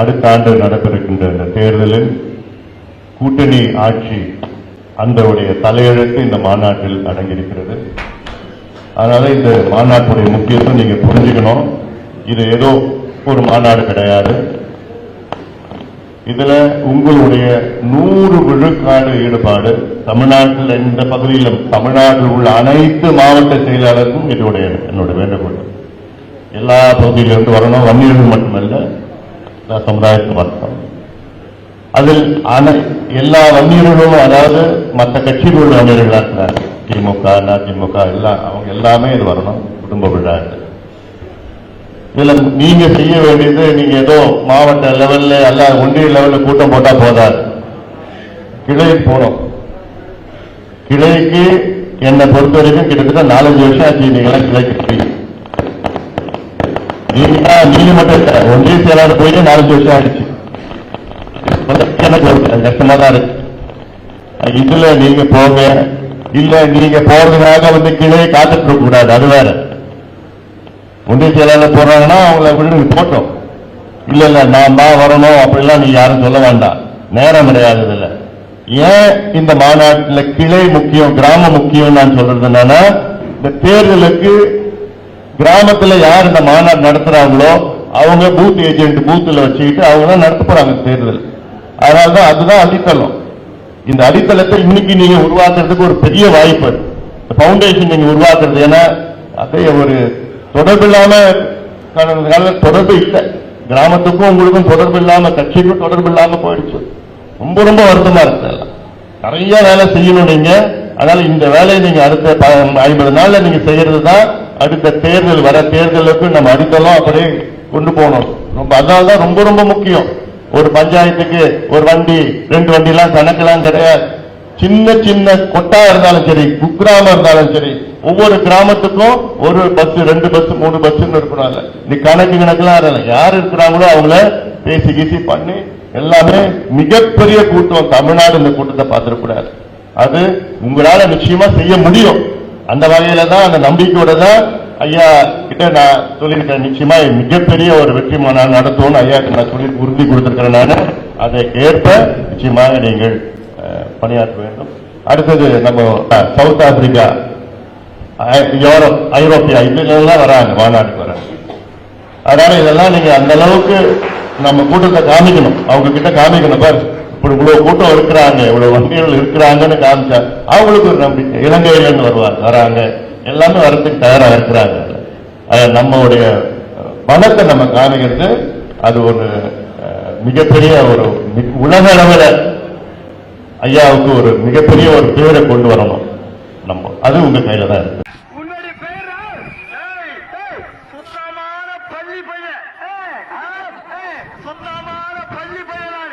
அடுத்த ஆண்டு நடப்பிருக்கின்ற இந்த தேர்தலில் கூட்டணி ஆட்சி அந்த உடைய தலையெழுத்து இந்த மாநாட்டில் அடங்கியிருக்கிறது. அதனால இந்த மாநாட்டுடைய முக்கியத்துவம் நீங்க புரிஞ்சுக்கணும். இது ஏதோ ஒரு மாநாடு கிடையாது. இதுல உங்களுடைய நூறு விழுக்காடு ஈடுபாடு தமிழ்நாட்டில் எந்த பகுதியிலும் தமிழ்நாட்டில் உள்ள அனைத்து மாவட்ட செயலாளருக்கும் இதோடைய என்னோட வேண்டுகோள். எல்லா பகுதியிலிருந்து வரணும் வன்னியர்கள் மட்டுமல்ல எல்லா சமுதாயத்தில் வரணும் அதில் அனை- எல்லா வன்னியர்களும் அதாவது மற்ற கட்சியில் உள்ள வன்னியர்களாக இருக்கிறாங்க திமுக அதிமுக எல்லாம் அவங்க எல்லாமே இது வரணும் குடும்ப விழா இதுல நீங்க செய்ய வேண்டியது நீங்க ஏதோ மாவட்ட லெவல்ல அல்ல ஒன்றிய லெவல்ல கூட்டம் போட்டா போதாது. கிளை போனோம் கிளைக்கு என்னை பொறுத்த வரைக்கும் கிட்டத்தட்ட நாலஞ்சு வருஷம் ஆச்சு நீங்களாம் கிளைக்கு போய் நீங்க மட்டும் ஒன்றிய செயலாளர் போயிட்டு நாலஞ்சு வருஷம் ஆயிடுச்சு. எனக்கு ஒரு கஷ்டமா தான் இருக்கு இதுல நீங்க போங்க. இல்ல நீங்க போறதுக்காக வந்து கீழே காத்துட்டு கூடாது அது வேற. ஒன்றிய செயலாளர் போறாங்கன்னா அவங்கள விடுங்க போட்டோம். இல்ல இல்ல நான் தான் வரணும் அப்படிலாம் நீ யாரும் சொல்ல வேண்டாம். நேரம் கிடையாது இதுல. ஏன் இந்த மாநாட்டில் கிளை முக்கியம் கிராமம் முக்கியம் நான் சொல்றது என்னன்னா இந்த தேர்தலுக்கு கிராமத்துல யார் இந்த மாநாடு நடத்துறாங்களோ அவங்க பூத் ஏஜென்ட் பூத்துல வச்சுக்கிட்டு அவங்க தான் நடத்த போறாங்க தேர்தல். அதனாலதான் அதுதான் அடித்தளம். இந்த அடித்தளத்தை இன்னைக்கு நீங்க உருவாக்குறதுக்கு ஒரு பெரிய வாய்ப்பு பவுண்டேஷன் நீங்க உருவாக்குறது. ஏன்னா அதே ஒரு தொடர்பு இல்லாம கடந்த தொடர்பு இல்லை. கிராமத்துக்கும் உங்களுக்கும் தொடர்பு இல்லாம கட்சிக்கும் தொடர்பு இல்லாம போயிடுச்சு. ரொம்ப ரொம்ப வருத்தமா இருக்கு நிறைய வேலை செய்யணும் நீங்க. அதனால இந்த வேலையை நீங்க அடுத்த ஐம்பது நாள்ல நீங்க செய்யறது தான் அடுத்த தேர்தல் வர தேர்தலுக்கு நம்ம அடித்தளம் அப்படியே கொண்டு போகணும். ரொம்ப அதனால தான் ரொம்ப ரொம்ப முக்கியம். ஒரு பஞ்சாயத்துக்கு ஒரு வண்டி ரெண்டு வண்டிலாம் கணக்கெல்லாம் கிடையாது. சின்ன சின்ன கொட்டா இருந்தாலும் சரி குக்கிராமம் இருந்தாலும் சரி ஒவ்வொரு கிராமத்துக்கும் ஒரு பஸ் ரெண்டு பஸ் மூணு பஸ் இருக்கிறாங்க நீ கணக்கு கணக்கெல்லாம் இல்லை யார் இருக்கிறாங்களோ அவங்கள பேசி கீசி பண்ணி எல்லாமே மிகப்பெரிய கூட்டம். தமிழ்நாடு இந்த கூட்டத்தை பார்த்துடக்கூடாது. அது உங்களால நிச்சயமா செய்ய முடியும். அந்த வகையில தான் அந்த நம்பிக்கையோட தான் ஐயா கிட்ட நான் சொல்லியிருக்கேன். நிச்சயமா மிகப்பெரிய ஒரு வெற்றி மாநாடு நடத்துவோம்னு ஐயா நான் சொல்லி உறுதி கொடுத்திருக்கிறேன் நான். அதை ஏற்ப நிச்சயமாக நீங்கள் பணியாற்ற வேண்டும். அடுத்தது நம்ம சவுத் ஆப்பிரிக்கா யூரோப் ஐரோப்பியா இதுலாம் வராங்க மாநாட்டுக்கு வராங்க. அதனால இதெல்லாம் நீங்க அந்த அளவுக்கு நம்ம கூட்டத்தை காமிக்கணும். அவங்க கிட்ட காமிக்கணும் பாரு இப்படி இவ்வளவு கூட்டம் இருக்கிறாங்க இவ்வளவு வண்டிகள் இருக்கிறாங்கன்னு காமிச்சா அவங்களுக்கு ஒரு நம்பிக்கை. இலங்கையில இருந்து வருவாங்க வராங்க. எல்லாமே வரத்துக்கு தயாராக இருக்கிறாங்க. நம்மளுடைய பணத்தை பலத்தை நம்ம காமிக்கிறது அது ஒரு மிகப்பெரிய ஒரு உலக அளவில் ஐயாவுக்கு ஒரு மிகப்பெரிய ஒரு பேரை கொண்டு வரணும். நம்ம அது உங்க கையில தான் இருக்கு. உன்னுடைய சுத்தமான பள்ளி பையன்